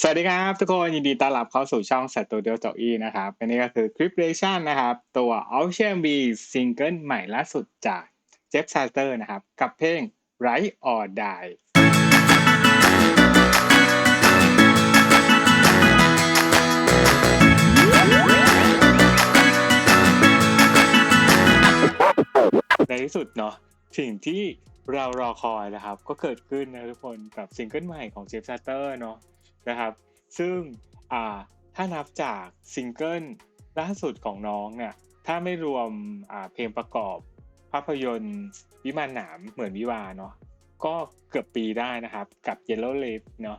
สวัสดีครับทุกคนยินดีต้อนรับเข้าสู่ช่อง Studio j o e นะครับอันนี้ก็คือคลิปเรชั่นนะครับ ตัว Official B ซิงเกิลใหม่ล่าสุดจาก Jeff Sarter นะครับ กับเพลง Right or Die ในที่สุดเนาะสิ่งที่เรารอคอยนะครับ ก็เกิดขึ้นนะทุกคนกับซิงเกิลใหม่ของเจฟซาเตอร์เนาะ นะครับ ซึ่งถ้านับจากซิงเกิลล่าสุดของน้องเนี่ยถ้าไม่รวมเพลงประกอบภาพยนตร์วิมานหนามเหมือนวิวาเนาะก็เกือบปีได้นะครับกับ Yellow Lip เนาะ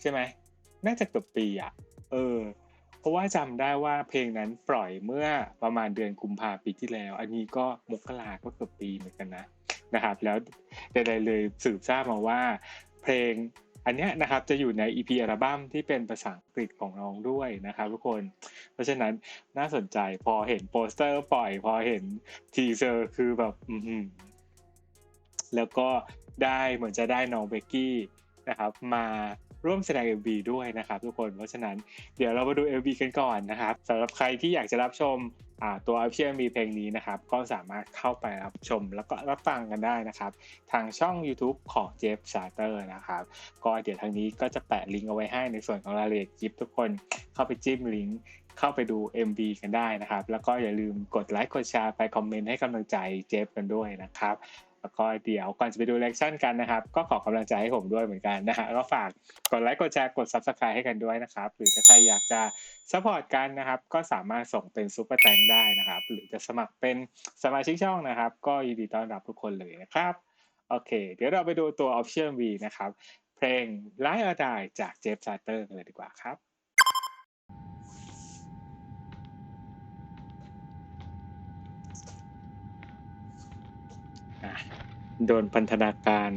ใช่ไหมน่าจะเกือบปีอะ่ะเออเพราะว่าจำได้ว่าเพลงนั้นปล่อยเมื่อประมาณเดือนกุมภาปีที่แล้ว อันนี้ก็มกราก็เกือบปีเหมือนกันนะนะครับ แล้วใดๆเลยสืบทราบมาว่า เพลง อันนี้นะครับจะอยู่ใน EP อัลบั้มที่เป็นภาษาอังกฤษของน้องด้วยนะครับทุกคน เพราะฉะนั้นน่าสนใจพอเห็นโปสเตอร์ปล่อย พอเห็นทีเซอร์คือแบบอืมแล้วก็ได้เหมือนจะได้น้องเบกกี้นะครับ มา ร่วมแสดง MV ด้วยนะครับทุกคนเพราะฉะนั้นเดี๋ยวเรามาดู MV กันก่อนนะครับสำหรับใครที่อยากจะรับชมตัว Official MV เพลงนี้นะครับ ก็สามารถเข้าไปรับชมแล้วก็รับฟังกันได้นะครับ ทางช่อง YouTube ของเจฟชาร์เตอร์นะครับ ก็เดี๋ยวทางนี้ก็จะแปะลิงก์เอาไว้ให้ในส่วนของรายละเอียดคลิปทุกคนเข้าไปจิ้มลิงก์เข้าไปดู MV กันได้นะครับ แล้วก็อย่าลืมกดไลค์กดแชร์ไปคอมเมนต์ให้กำลังใจเจฟกันด้วยนะครับ แล้วก็เดี๋ยวก่อนจะไปดูเลคชั่นกันนะครับ ก็ขอกำลังใจให้ผมด้วยเหมือนกันนะฮะก็ฝากกดไลค์กดแชร์กด Subscribe ให้กันด้วยนะครับ หรือถ้าใครอยากจะซัพพอร์ตกันนะครับ ก็สามารถส่งเป็นซูเปอร์แตงได้นะครับ หรือจะสมัครเป็นสมาชิกช่องนะครับ ก็ยินดีต้อนรับทุกคนเลยนะครับโอเค เดี๋ยวเราไปดูตัว Option V นะครับ เพลง Lie or Die จากเจฟซาร์เตอร์กันเลยดีกว่าครับ โดนพันธนาการ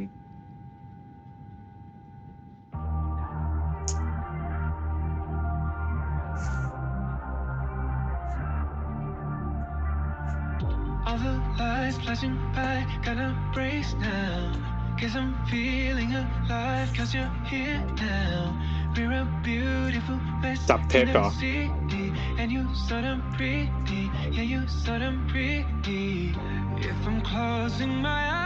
All the lights flashing by, gotta brace now. Cause I'm feeling alive, cause you're here now. We're a beautiful mess จับเทปเหรอ in the city, and you so damn pretty, yeah, you so damn pretty. If I'm closing my eyes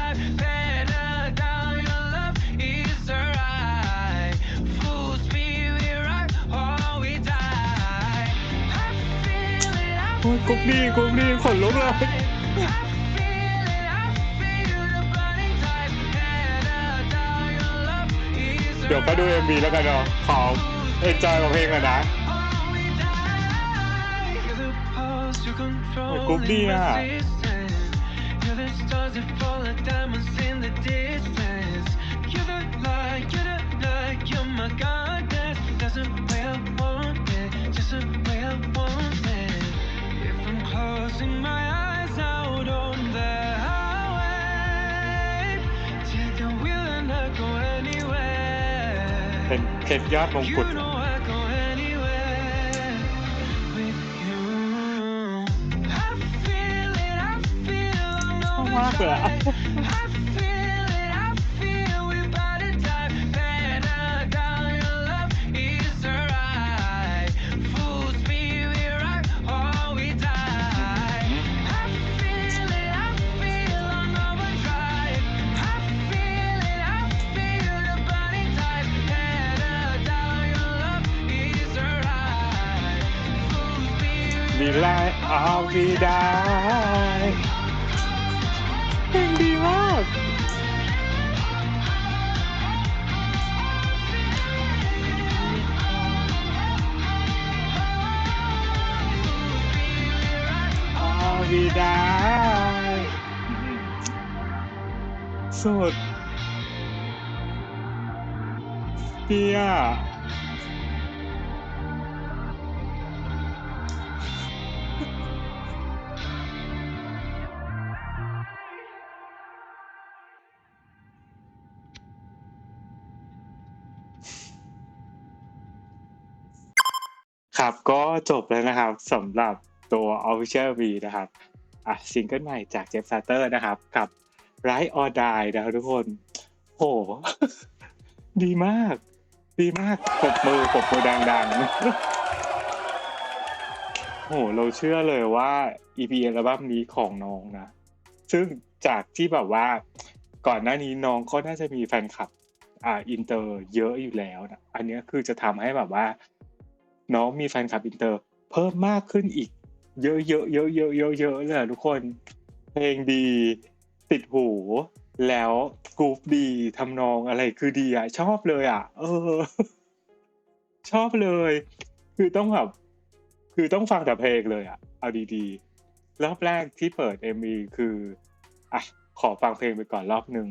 feel it, I โอ้ยกุ๊บดีกุ๊บดีขนลุกเลย I feel it, I feel the body type. Better down your love is a เดี๋ยวก็ดู MV แล้วกันเนาะขอเอนจอยกับเพลงก่อนนะ You're Cúp đi à. You're เป็นเพชรยอดมงกุฎ You know I go anywhere with you. I feel it, I feel on มากเลยอะ น์เอาวีได้เพลงดีมากเอาวีได้สุดเพีย ครับก็จบแล้วนะครับสำหรับตัว Official V นะครับอะซิงเกิลใหม่จากเจฟซาเตอร์นะครับกับ Right or Die นะครับทุกคน โห ดีมาก ดีมากปบมือปบมือดังๆ โห เราเชื่อเลยว่า EP อัลบั้มนี้ของน้องนะ ซึ่งจากที่แบบว่า ก่อนหน้านี้น้องก็น่าจะมีแฟนคลับ อ่าอินเตอร์เยอะอยู่แล้วนะ อันเนี้ยคือจะทำให้แบบว่า น้องมีแฟนคลับอินเตอร์ เพิ่มมากขึ้นอีก เยอะเยอะเยอะเยอะเยอะเยอะเลยอะทุกคน เพลงดีติดหู แล้วกรุ๊ปดีทำนองอะไรคือดีอะ ชอบเลยอะ เออ ชอบเลย คือต้องแบบคือต้องฟังแต่เพลงเลยอะ เอาดีๆ รอบแรกที่เปิด MV คืออะขอฟังเพลงไปก่อนรอบหนึ่ง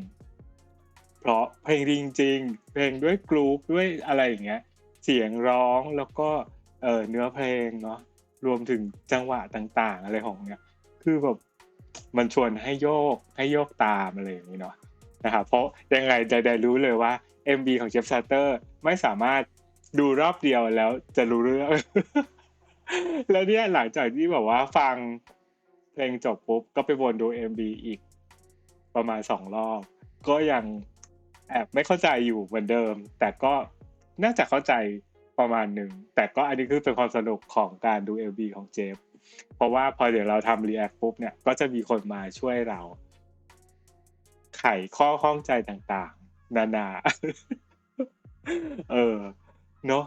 เพราะเพลงจริงๆ เพลงด้วยกรุ๊ปด้วยอะไรอย่างเงี้ย เสียงร้องแล้วก็เเนื้อเพลงเนาะรวมถึงจังหวะต่าง ๆ อะไรของเนี้ยคือแบบมันชวนให้โยกให้โยกตามอะไรอย่างนี้เนาะนะครับเพราะยังไงใดๆรู้เลยว่า MV ของเจฟซาเตอร์ไม่สามารถดูรอบเดียวแล้วจะรู้เรื่อง แล้วเนี่ยหลังจากที่แบบว่าฟังเพลงจบปุ๊บ ก็ไปวนดู MV อีกประมาณสองรอบ ก็ยังแอบไม่เข้าใจอยู่เหมือนเดิม แต่ก็ น่าจะเข้าใจประมาณหนึ่ง แต่ก็อันนี้คือเป็นความสนุกของการดู MV ของเจฟ เพราะว่าพอเดี๋ยวเราทำรีแอคปุ๊บเนี่ย ก็จะมีคนมาช่วยเรา ไขข้อข้องใจต่างๆ นานา เออ เนอะ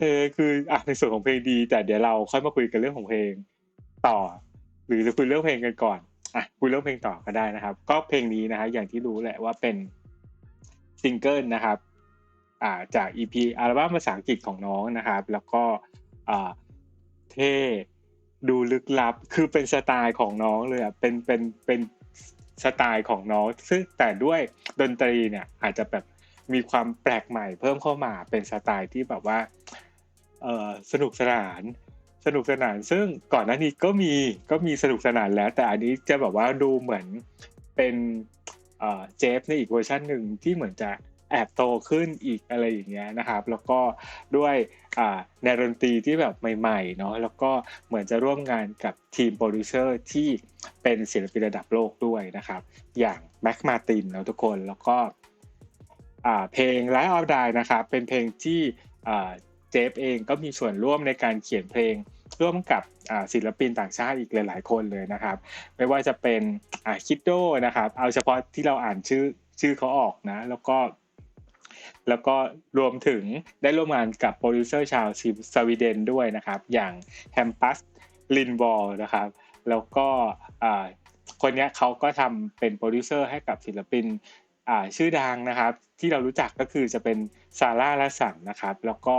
เออคืออะในส่วนของเพลงดี แต่เดี๋ยวเราค่อยมาคุยกันเรื่องของเพลงต่อ หรือจะคุยเรื่องเพลงกันก่อนอะคุยเรื่องเพลงต่อก็ได้นะครับ ก็เพลงนี้นะฮะอย่างที่รู้แหละว่าเป็นซิงเกิลนะครับ จาก EP อัลบั้มภาษาอังกฤษของน้องนะครับ แล้วก็เท่ดูลึกลับคือเป็นสไตล์ของน้องเลยอะเป็นเป็นเป็นสไตล์ของน้อง ซึ่งแต่ด้วยดนตรีเนี่ยอาจจะแบบมีความแปลกใหม่เพิ่มเข้ามาเป็นสไตล์ที่แบบว่าเออสนุกสนานสนุกสนานซึ่งก่อนหน้านี้ก็มีก็มีสนุกสนานแล้ว แต่อันนี้จะแบบว่าดูเหมือนเป็นเจฟในอีกเวอร์ชันหนึ่งที่เหมือนจะ แอบโตขึ้นอีกอะไรอย่างเงี้ยนะครับ แล้วก็ด้วยอ่าแนวดนตรีที่แบบใหม่ๆเนาะแล้วก็เหมือนจะร่วมงานกับทีมโปรดิวเซอร์ที่เป็นศิลปินระดับโลกด้วยนะครับ อย่างแม็กมาตินเนาะทุกคนแล้วก็เพลง Light of Die นะครับ เป็นเพลงที่เจฟเองก็มีส่วนร่วมในการเขียนเพลงร่วมกับศิลปินต่างชาติอีกหลาย ๆ คนเลยนะครับ ไม่ว่าจะเป็นคิดโดนะครับ เอาเฉพาะที่เราอ่านชื่อชื่อเขาออกนะ แล้วก็ แล้วก็รวมถึงได้ร่วมงานกับโปรดิวเซอร์ชาวสวีเดนด้วยนะครับ อย่างแฮมปัสลินบอลนะครับ แล้วก็คนนี้เขาก็ทำเป็นโปรดิวเซอร์ให้กับศิลปินชื่อดังนะครับ ที่เรารู้จักก็คือจะเป็นซาร่าและสันนะครับ แล้วก็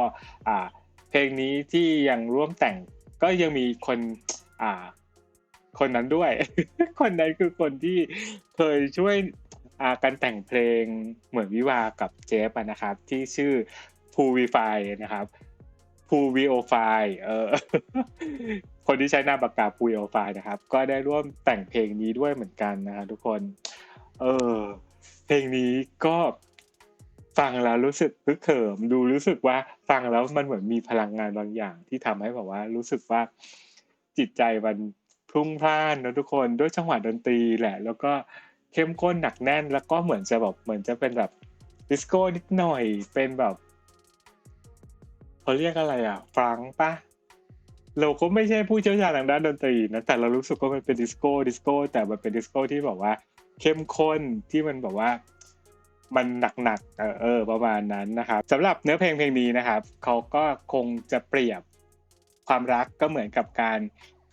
เพลงนี้ที่ยังร่วมแต่งก็ยังมีคนคนนั้นด้วย คนนั้นคือคนที่เคยช่วย การแต่งเพลงเหมือนวิวากับเจฟนะครับ ที่ชื่อพูวีไฟนะครับพูวีโอไฟเออคนที่ใช้นามปากกาพูวีโอไฟนะครับ ก็ได้ร่วมแต่งเพลงนี้ด้วยเหมือนกันนะครับทุกคน เออเพลงนี้ก็ฟังแล้วรู้สึกพึกเขิมดูรู้สึกว่าฟังแล้วมันเหมือนมีพลังงานบางอย่าง ที่ทำให้แบบว่ารู้สึกว่าจิตใจมันพุ่งพล่านนะทุกคนด้วยจังหวะดนตรีแหละ แล้วก็ เข้มข้นหนักแน่น แล้วก็เหมือนจะแบบเหมือนจะเป็นแบบดิสโก้นิดหน่อยเป็นแบบเขาเรียกอะไรอะฟรังปะเราก็ไม่ใช่ผู้เชี่ยวชาญทางด้านดนตรีนะแต่เรารู้สึกว่ามันเป็นดิสโก้ดิสโก้แต่มันเป็นดิสโก้ที่แบบว่า เข้มข้นที่มันแบบว่า มันหนักๆเออเออประมาณนั้นนะครับสำหรับเนื้อเพลงเพลงนี้นะครับเขาก็คงจะเปรียบความรักก็เหมือนกับการ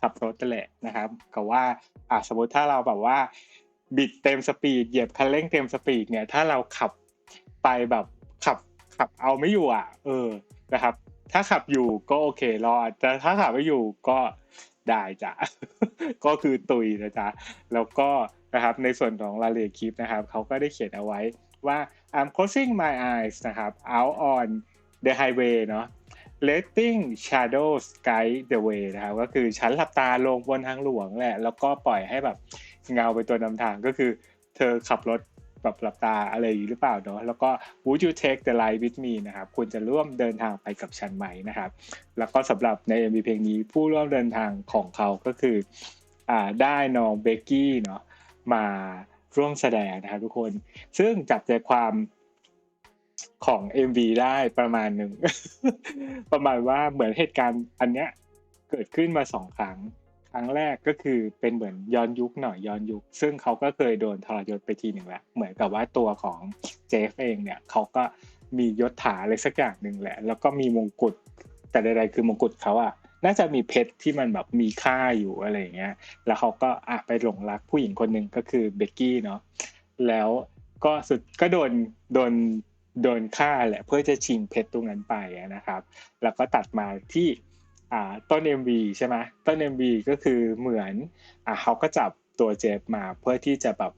ขับรถแหละนะครับกับว่าอะสมมติถ้าเราแบบว่า บิดเต็มสปีดเหยียบคันเร่งเต็มสปีดเนี่ย ถ้าเราขับไปแบบขับขับเอาไม่อยู่อะ เออนะครับ ถ้าขับอยู่ก็โอเครอดแต่ถ้าขับไม่อยู่ก็ได้จ้ะก็คือตุยนะจ๊ะแล้วก็นะครับในส่วนของรายละเอียดคลิปนะครับเขาก็ได้เขียนเอาไว้ว่า I'm closing my eyes นะครับ out on the highway เนาะ letting shadows guide the way นะครับ ก็คือฉันหลับตาลงบนทางหลวงแหละ แล้วก็ปล่อยให้แบบ เงาเป็นตัวนำทางก็คือ เธอขับรถแบบหลับตาอะไรอยู่หรือเปล่าเนาะแล้วก็ Would you take the ride with me นะครับคุณจะร่วมเดินทางไปกับฉันไหมนะครับ แล้วก็สำหรับใน MV เพลงนี้ผู้ร่วมเดินทางของเขาก็คืออ่าได้น้องเบกกี้เนาะมาร่วมแสดงนะครับทุกคน ซึ่งจับใจความของ MV ได้ประมาณหนึ่ง ประมาณว่าเหมือนเหตุการณ์อันเนี้ยเกิดขึ้นมาสองครั้ง ครั้งแรกก็คือเป็นเหมือนย้อนยุคหน่อยย้อนยุค ซึ่งเขาก็เคยโดนทรยศไปทีหนึ่งแล้วเหมือนกับว่าตัวของเจฟเองเนี่ยเขาก็มียศถาอะไรสักอย่างหนึ่งแหละ แล้วก็มีมงกุฎแต่ใดๆคือมงกุฎเขาอะน่าจะมีเพชรที่มันแบบมีค่าอยู่อะไรอย่างเงี้ย แล้วเขาก็อะไปหลงรักผู้หญิงคนหนึ่งก็คือเบกกี้เนาะแล้วก็สุดก็โดนโดนโดนฆ่าแหละเพื่อจะชิงเพชรตรงนั้นไปนะครับ แล้วก็ตัดมาที่ อ่าต้น MV ใช่ไหมต้น MV ก็คือเหมือนอ่าเขาก็จับตัวเจฟมาเพื่อที่จะแบบ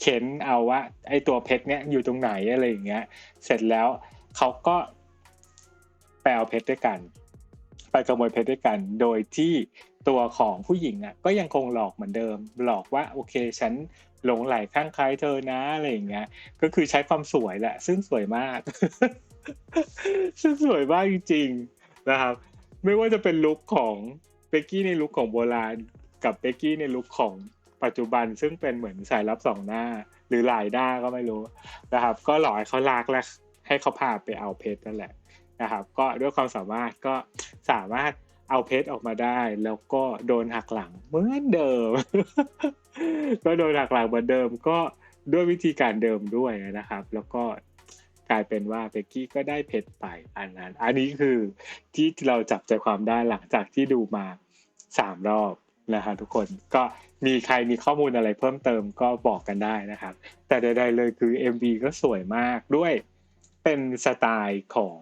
เค้นเอาว่าไอตัวเพชรเนี้ยอยู่ตรงไหนอะไรอย่างเงี้ย เสร็จแล้วเขาก็ไปเอาเพชรด้วยกัน ไปขโมยเพชรด้วยกัน โดยที่ตัวของผู้หญิงอะก็ยังคงหลอกเหมือนเดิม หลอกว่าโอเคฉันหลงไหลข้างใครเธอนะอะไรอย่างเงี้ย ก็คือใช้ความสวยแหละ ซึ่งสวยมาก ซึ่งสวยมากจริงๆนะครับ ไม่ว่าจะเป็นลุคของเบกกี้ในลุคของโบราณ กับเบกกี้ในลุคของปัจจุบันซึ่งเป็นเหมือนสายลับสองหน้า หรือหลายหน้าก็ไม่รู้นะครับ ก็หลอให้เขาลากและให้เขาพาไปเอาเพชรนั่นแหละนะครับ ก็ด้วยความสามารถก็สามารถเอาเพชรออกมาได้ แล้วก็โดนหักหลังเหมือนเดิม ก็โดนหักหลังเหมือนเดิมก็ด้วยวิธีการเดิมด้วยนะครับ แล้วก็ กลายเป็นว่าเบกกี้ก็ได้เพชรไปอันนั้น อันนี้คือที่เราจับใจความได้หลังจากที่ดูมาสามรอบนะฮะทุกคนก็มีใครมีข้อมูลอะไรเพิ่มเติมก็บอกกันได้นะครับ แต่ใดๆเลยคือ MV ก็สวยมากด้วยเป็นสไตล์ของ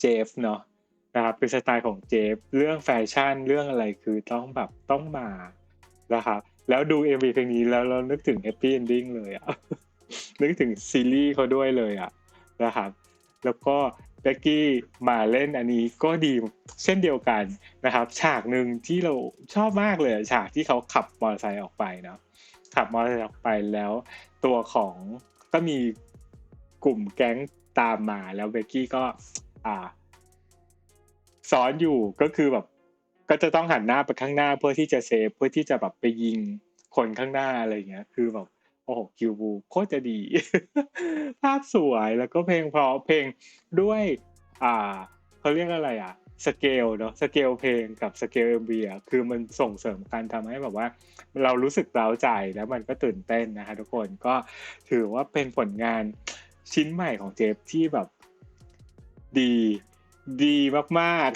เจฟเนาะนะครับเป็นสไตล์ของเจฟเรื่องแฟชั่นเรื่องอะไรคือต้องแบบต้องมานะครับแล้วดู MV เพลงนี้แล้วเรานึกถึง Happy Ending เลยอะ นึกถึงซีรีส์เขาด้วยเลยอะนะครับ แล้วก็เบกกี้มาเล่นอันนี้ก็ดีเช่นเดียวกันนะครับ ฉากหนึ่งที่เราชอบมากเลยฉากที่เขาขับมอเตอร์ไซค์ออกไปเนาะขับมอเตอร์ไซค์ออกไปแล้วตัวของก็มีกลุ่มแก๊งตามมาแล้วเบกกี้ก็อ่าซ้อนอยู่ก็คือแบบ ก็จะต้องหันหน้าไปข้างหน้าเพื่อที่จะเซฟเพื่อที่จะแบบไปยิงคนข้างหน้าอะไรอย่างเงี้ย คือแบบ อ้โหคิวบูโคตรจะดี ภาพสวยแล้วก็เพลงเพราะเพลงด้วย อ่าเขาเรียกอะไรอะสเกลเนาะสเกลเพลงกับสเกลเอ็มบีอะคือมันส่งเสริมการทำให้แบบว่า เรารู้สึกเร้าใจแล้วมันก็ตื่นเต้นนะคะทุกคนก็ถือว่าเป็นผลงานชิ้นใหม่ของเจฟที่แบบดีดีมาก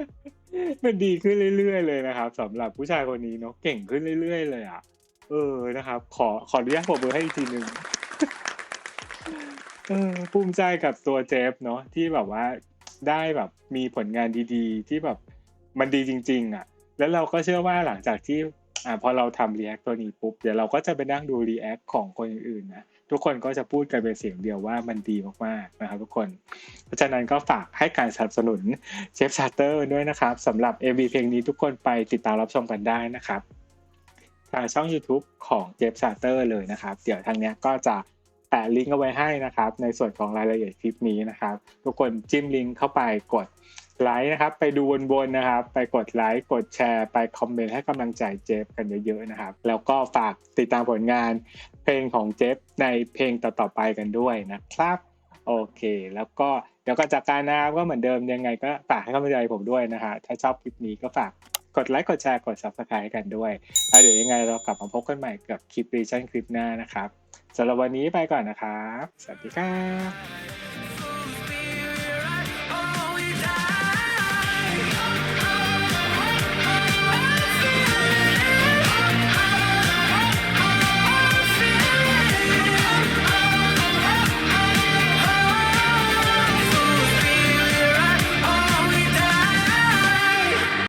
ๆ มันดีขึ้นเรื่อย ๆ เลยนะครับสำหรับผู้ชายคนนี้เนาะเก่งขึ้นเรื่อย ๆ เลยอะ เออนะครับ ขอขออนุญาตปรบมือให้อีกทีหนึ่งเออภูมิใจกับตัวเจฟเนาะที่แบบว่าได้แบบมีผลงานดีๆ ที่แบบมันดีจริง ๆ อะ แล้วเราก็เชื่อว่าหลังจากที่อ่าพอเราทำรีแอคตัวนี้ปุ๊บเดี๋ยวเราก็จะไปนั่งดูรีแอคของคนอื่นๆนะทุกคนก็จะพูดกันเป็นเสียงเดียวว่ามันดีมากๆนะครับทุกคน เพราะฉะนั้นก็ฝากให้การสนับสนุนเชฟชาร์เตอร์ด้วยนะครับสำหรับ MV เพลงนี้ทุกคนไปติดตามรับชมกันได้นะครับ ทางช่อง YouTube ของเจฟซาเตอร์เลยนะครับ เดี๋ยวทางเนี้ยก็จะแปะลิงก์เอาไว้ให้นะครับ ในส่วนของรายละเอียดคลิปนี้นะครับ ทุกคนจิ้มลิงก์เข้าไปกดไลค์นะครับ ไปดูวนๆนะครับ ไปกดไลค์กดแชร์ ไปคอมเมนต์ให้กำลังใจเจฟกันเยอะๆนะครับ แล้วก็ฝากติดตามผลงานเพลงของเจฟในเพลงต่อๆไปกันด้วยนะครับโอเค แล้วก็เดี๋ยวก็จากการนะครับก็เหมือนเดิมยังไงก็ฝากให้กำลังใจผมด้วยนะฮะถ้าชอบคลิปนี้ก็ฝาก กดไลค์กดแชร์กด subscribe ให้กันด้วยแล้วเดี๋ยวยังไงเรากลับมาพบกันใหม่กับคลิปรีชั่นคลิปหน้านะครับสำหรับวันนี้ไปก่อนนะครับ สวัสดีครับ